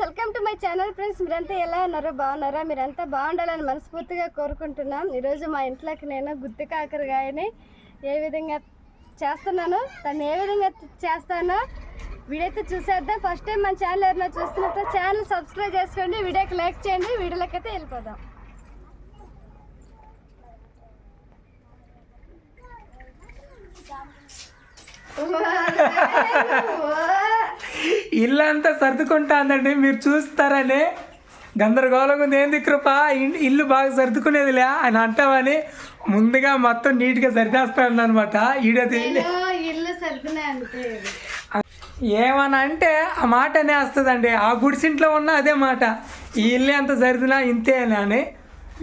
Welcome to my channel friends. మీరంతా ఎలా ఉన్నారో బాగున్నారా? మీరంతా బాగుండాలని మనస్ఫూర్తిగా కోరుకుంటున్నాం. ఈరోజు మా ఇంట్లోకి నేను గుత్తి కాకరకాయని ఏ విధంగా చేస్తున్నాను దాన్ని ఏ విధంగా చేస్తానో వీడియో అయితే చూసేద్దాం. ఫస్ట్ టైం మన ఛానల్ ఎవరైనా చూస్తున్నట్టు ఛానల్ సబ్స్క్రైబ్ చేసుకోండి వీడియోకి లైక్ చేయండి వీడియోలోకి అయితే వెళ్ళిపోదాం ఇల్లు అంతా సర్దుకుంటాందండి మీరు చూస్తారని. గందరగోళంగా ఉంది. ఏంది కృప? ఇల్లు బాగా సర్దుకునేదిలే అని అంటామని ముందుగా మొత్తం నీట్గా సరిదేస్తాను అనమాట ఈడది ఇల్లు ఏమని అంటే ఆ మాట అనే వస్తుందండి ఆ గుడిసింట్లో ఉన్న అదే మాట. ఈ ఇల్లు ఎంత సరిదినా ఇంతే అని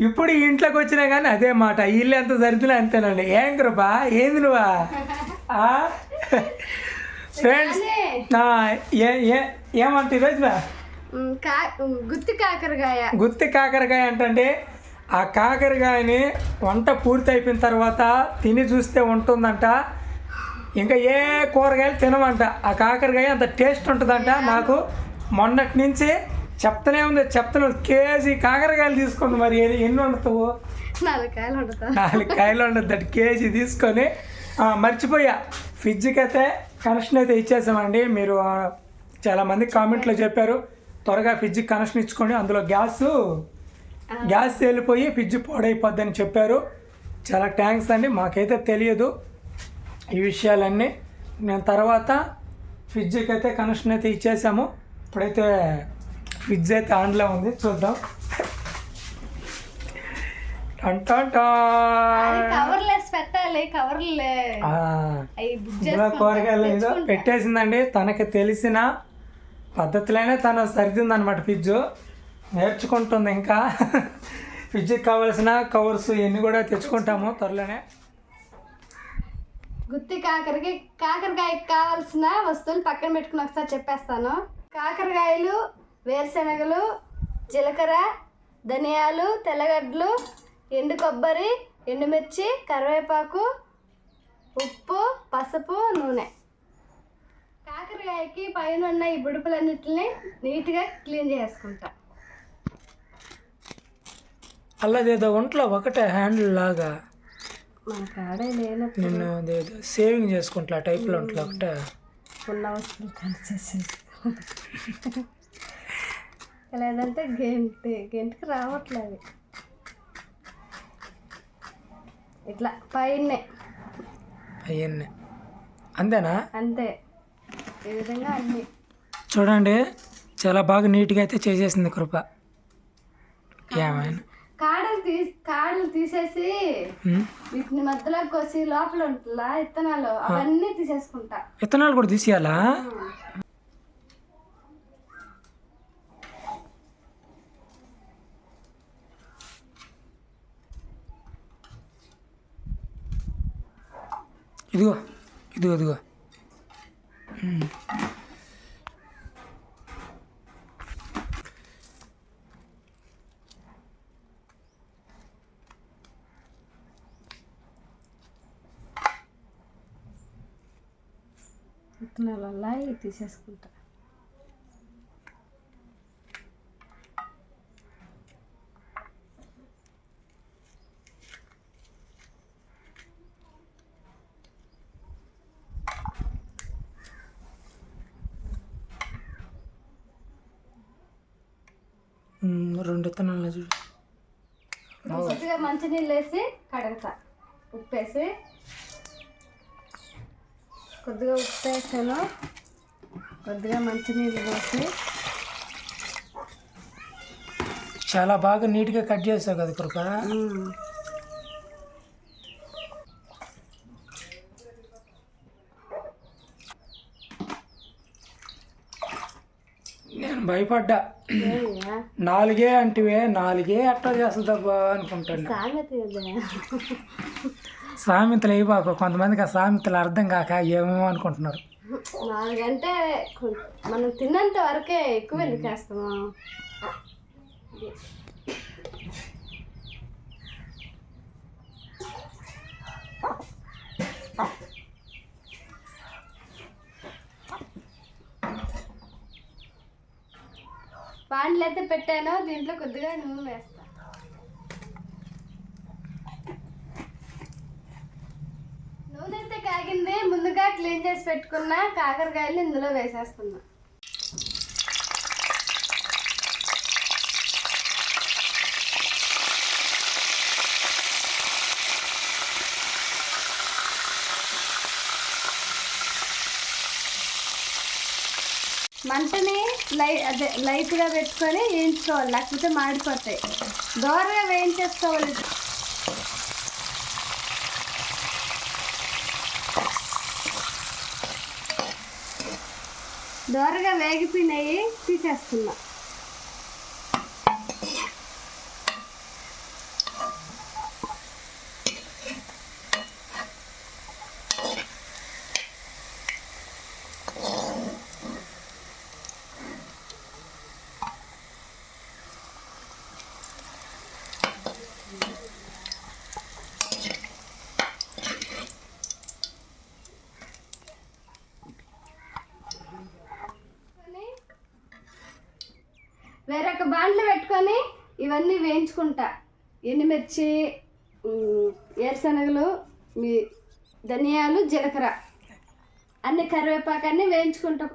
ఇప్పుడు ఈ ఇంట్లోకి వచ్చినా కానీ అదే మాట. ఈ ఇల్లు ఎంత సరిదినా అంతేనండి ఏం కృప? ఏంది నువ్వా? ఫ్రెండ్స్ ఏ ఏ ఏమంట ఈరోజు గుత్తి కాకరకాయ. గుత్తి కాకరకాయ అంటే ఆ కాకరకాయని వంట పూర్తి అయిపోయిన తర్వాత తిని చూస్తే ఉంటుందంట. ఇంకా ఏ కూరగాయలు తినమంట. ఆ కాకరకాయ అంత టేస్ట్ ఉంటుందంట. నాకు మొన్నటి నుంచి చెప్తూనే ఉంది. చెప్తూనే కేజీ కాకరకాయలు తీసుకుంది మరి. ఎన్ని- ఎన్ని వండుతావు? నాలుగు కాయలు వండుతా. నాలుగు కాయలు ఉండదు కేజీ తీసుకొని మర్చిపోయా. ఫ్రిడ్జ్కి అయితే కనెక్షన్ అయితే ఇచ్చేసామండి. మీరు చాలామంది కామెంట్లో చెప్పారు. త్వరగా ఫ్రిడ్జ్కి కనెక్షన్ ఇచ్చుకోండి. అందులో గ్యాస్ గ్యాస్ వెళ్ళిపోయి ఫ్రిడ్జ్ పాడైపోద్దని చెప్పారు. చాలా థ్యాంక్స్ అండి. మాకైతే తెలియదు ఈ విషయాలన్నీ. నేను తర్వాత ఫ్రిడ్జ్కి అయితే కనెక్షన్ అయితే ఇచ్చేసాము. ఇప్పుడైతే ఫ్రిడ్జ్ అయితే ఆన్లో ఉంది. చూద్దాం. టంటా పెట్టాలి కవర్లే. కూరగాయలు ఏదో పెట్టేసిందండి. తనకి తెలిసిన పద్ధతిలోనే తను సరిదిందనమాట ఫ్రిడ్జ్ నేర్చుకుంటుంది ఇంకా. ఫ్రిడ్జ్కి కావాల్సిన కవర్స్ ఇవన్నీ కూడా తెచ్చుకుంటాము త్వరలోనే. గుత్తి కాకరకాయ కాకరకాయకి కావాల్సిన వస్తువులు పక్కన పెట్టుకుని ఒకసారి చెప్పేస్తాను. కాకరకాయలు వేరుశనగలు జీలకర్ర ధనియాలు తెల్లగడ్డలు ఎండు కొబ్బరి ఎండుమిర్చి కరివేపాకు ఉప్పు పసుపు నూనె. కాకరకాయకి పైన ఉన్న ఈ బుడుపులన్నిటిని నీట్గా క్లీన్ చేసుకుంటా. అల్లదేదో ఒంట్లో ఒకటే హ్యాండిల్ లాగా మన కాడే లేనప్పుడు నిన్ను అదేదో సేవింగ్ చేసుకుంటా టైప్లో ఉంట్లో ఒకటే. ఉన్న వస్తువులు కలిసేసి లేదంటే గెంటి గెంటికి రావట్లేదు. ఇట్లా పైనే అవన్నీ అంతేనా? అంతే. ఈ విధంగా అన్ని. చూడండి చాలా బాగా నీట్గా అయితే చేసేసింది కృప. ఏమైనా? కాడలు తీ కాడలు తీసేసి. వీటిని మధ్యలో కోసి లోపల ఉంటుందా? ఇత్తనాలు. అవన్నీ తీసేసుకుంటా. విత్తనాలు కూడా తీసేయాలా? ఇదిగో ఇదిగో ఇదిగో ఉమ్. ఇత్తనాలల్లా తీసేసుకుంటా విత్తనాలు చూడు. కొద్దిగా మంచినీళ్ళు వేసి కడుగుతా. ఉప్పు వేసి. కొద్దిగా ఉప్పు వేసాను. కొద్దిగా మంచినీళ్ళు పోసి. చాలా బాగా నీట్గా కట్ చేసావు కదా కృప నేను భయపడ్డా? నాలుగే అంటివే నాలుగే అట్లా చేస్తుందబ్బా అనుకుంటున్నా ఇదే. సామెతలు బాబు? కొంతమందికి ఆ సామెతలు అర్థం కాక ఏమేమో అనుకుంటున్నారు. నాలుగంటే మనం తిన్నంత వరకే ఎక్కువ ఎందుకు వేస్తాము? బాండ్లు అయితే పెట్టాను దీంట్లో కొద్దిగా నూనె వేస్తా. నూనె అయితే కాగింది ముందుగా క్లీన్ చేసి పెట్టుకున్న కాకరకాయలు ఇందులో వేసేస్తున్నా. మంటని లై అదే లైట్గా పెట్టుకొని వేయించుకోవాలి. లేకపోతే మాడిపోతాయి. దోరగా వేయించేసుకోవాలి. దోరగా వేగిపోయినాయి తీసేస్తున్నా వేరొక బాండ్లు పెట్టుకొని ఇవన్నీ వేయించుకుంటా. ఎండుమిర్చి ఏరుశనగలు మీ ధనియాలు జీలకర్ర. అన్ని కరివేపాకు అన్ని వేయించుకుంటా.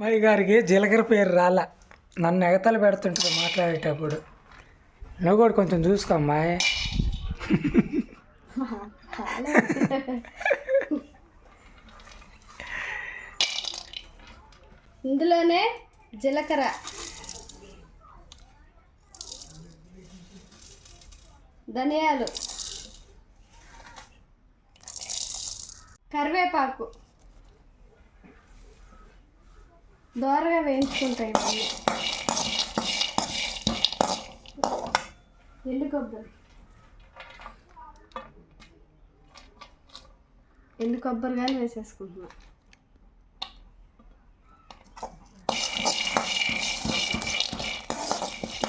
మరి గారికి జీలకర్ర పేరు రాలా. నన్ను ఎగతలు పెడుతుంటుంది మాట్లాడేటప్పుడు. నువ్వు కూడా కొంచెం చూసుకో అమ్మాయి. ఇందులోనే జీలకర్ర. ధనియాలు. కరివేపాకు. దోరగా వేయించుకుంటాయి ఇవన్నీ ఎండు కొబ్బరి ఎండు కొబ్బరి కానీ వేసేసుకుంటున్నా.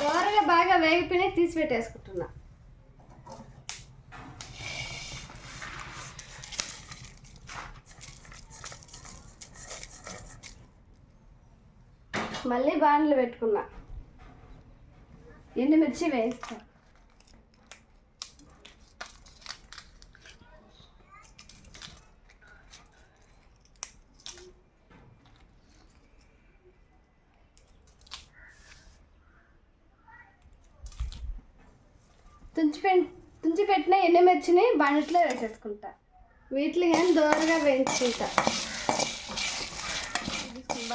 దోరగా బాగా వేగిపోయినాయి తీసి పెట్టేసుకుంటున్నా. మళ్ళీ బాండ్లు పెట్టుకున్నా. ఎండుమిర్చి వేస్తా. తుంచి పె తుంచి పెట్టిన ఎండుమిర్చిని బండిట్లో వేసేసుకుంటా. వీటిని కానీ దోరగా వేయించుకుంటా.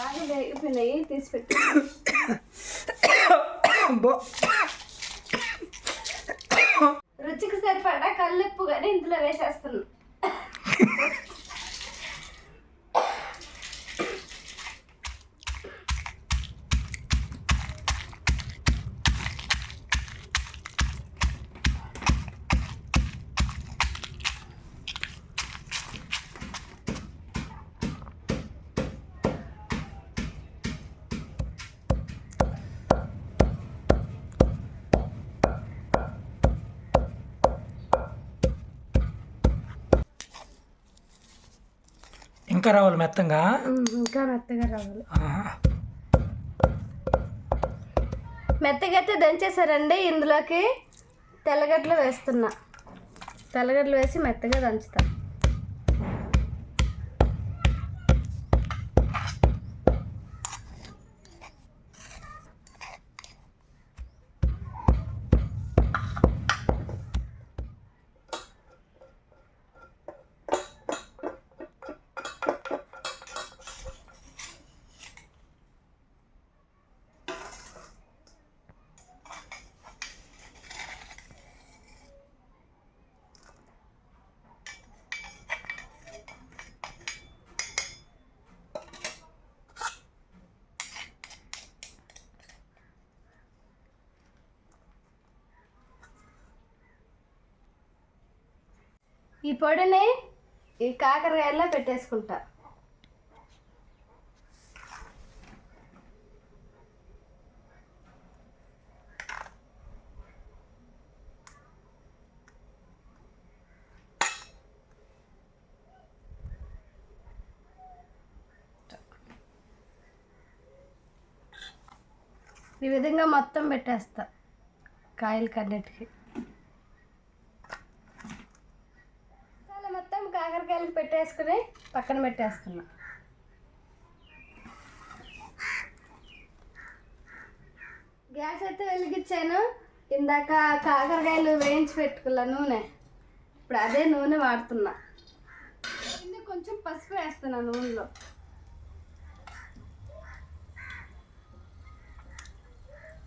బాగా వేగిపోయినాయి తీసి పెట్టి. రుచికి సరిపడా కల్లుప్పు కానీ ఇందులో వేసేస్తున్నాను ఇంకా రావాలి మెత్తంగా? ఇంకా మెత్తగా రావాలి. మెత్తగా అయితే దంచేసారండి ఇందులోకి తెల్లగడ్డలు వేస్తున్నా. తెల్లగడ్డలు వేసి మెత్తగా దంచుతా. ఈ పొడిని ఈ కాకరకాయల్లో పెట్టేసుకుంటా. ఈ విధంగా మొత్తం పెట్టేస్తా. కాయలు పెట్టేసుకుని పక్కన పెట్టేస్తున్నా. గ్యాస్ అయితే వెలిగించాను. ఇందాక కాకరకాయలు వేయించి పెట్టుకున్నా నూనె. ఇప్పుడు అదే నూనె వాడుతున్నా. కొంచెం పసుపు వేస్తున్నా నూనెలో.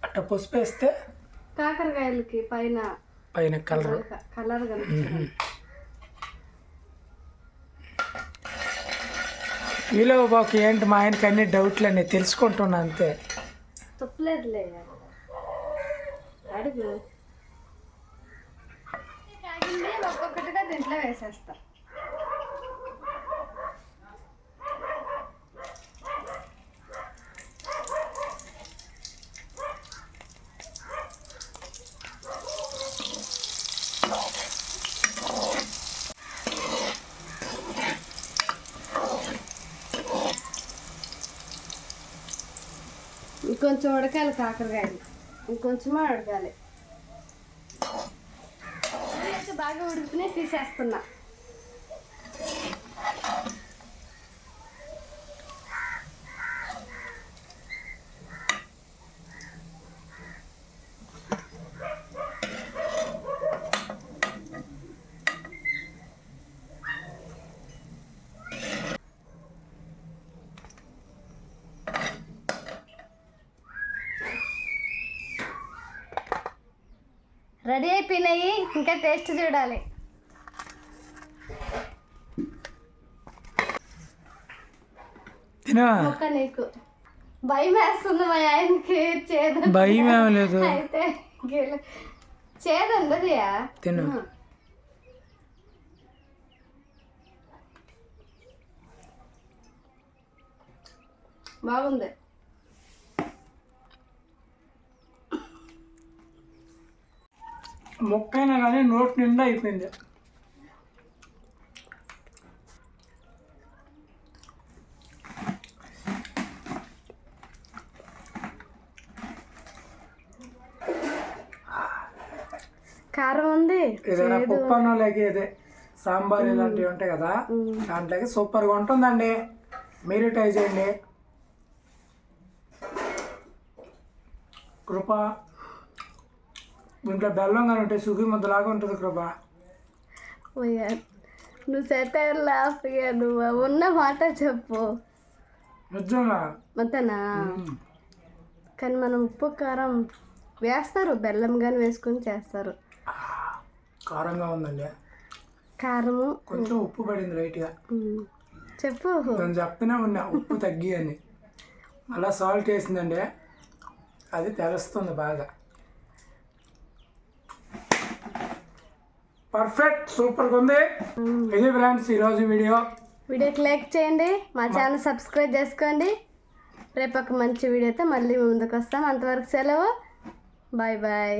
అట్ట పసుపు వేస్తే కాకరకాయలకి పైన పైన కలర్ కలర్. కనిపిస్తుంది. వీలో బాబుకి ఏంటి మా ఆయనకి అన్ని డౌట్లు అన్నీ తెలుసుకుంటున్నా అంతే. తప్పలేదులే. అడుగు. ఒక్కొక్కటిగా దీంట్లో వేసేస్తా. ఇంకొంచెం ఉడకాలి కాకరకాయలు. ఇంకొంచెం ఉడకాలి బాగా ఉడికినే తీసేస్తున్నా. రెడీ అయిపోయినాయి. ఇంకా టేస్ట్ చూడాలి. ఒక్క నీకు. భయం వేస్తుంది మా ఆయనకి. చేదు భయం లేదు. అయితే చేదు ఉండదుయా తిను. బాగుంది. మొక్కైనా కానీ నోట్ నిండా అయిపోయింది. కారం ఉంది? ఏదైనా పప్పు అన్నంలోకి అదే సాంబార్ ఇలాంటివి ఉంటాయి కదా దాంట్లోకి సూపర్గా ఉంటుందండి. మీరు ట్రై చేయండి. కృప దీంట్లో బెల్లం కానీ ఉంటే సుగి ముద్దలాగా ఉంటుంది కృప నువ్వు సెటర్ లాఫ్గా నువ్వు. ఉన్న మాట చెప్పు. నిజంగా? మ్మ్. కానీ మనం ఉప్పు కారం వేస్తారు. బెల్లం కానీ వేసుకొని చేస్తారు. కారంగా ఉందండి. కారము. కొంచెం ఉప్పు పడింది లైట్గా చెప్పు. నేను చెప్తూనే ఉన్నా ఉప్పు తగ్గి అని. అలా సాల్ట్ వేసిందండి. అది తెలుస్తుంది బాగా. పర్ఫెక్ట్ సూపర్గా ఉంది ఇది ఫ్రెండ్స్ ఈరోజు వీడియో. వీడియోకి లైక్ చేయండి మా ఛానల్ సబ్స్క్రైబ్ చేసుకోండి. రేపు ఒక మంచి వీడియోతో మళ్ళీ ముందుకు వస్తాం. అంతవరకు సెలవు. Bye bye.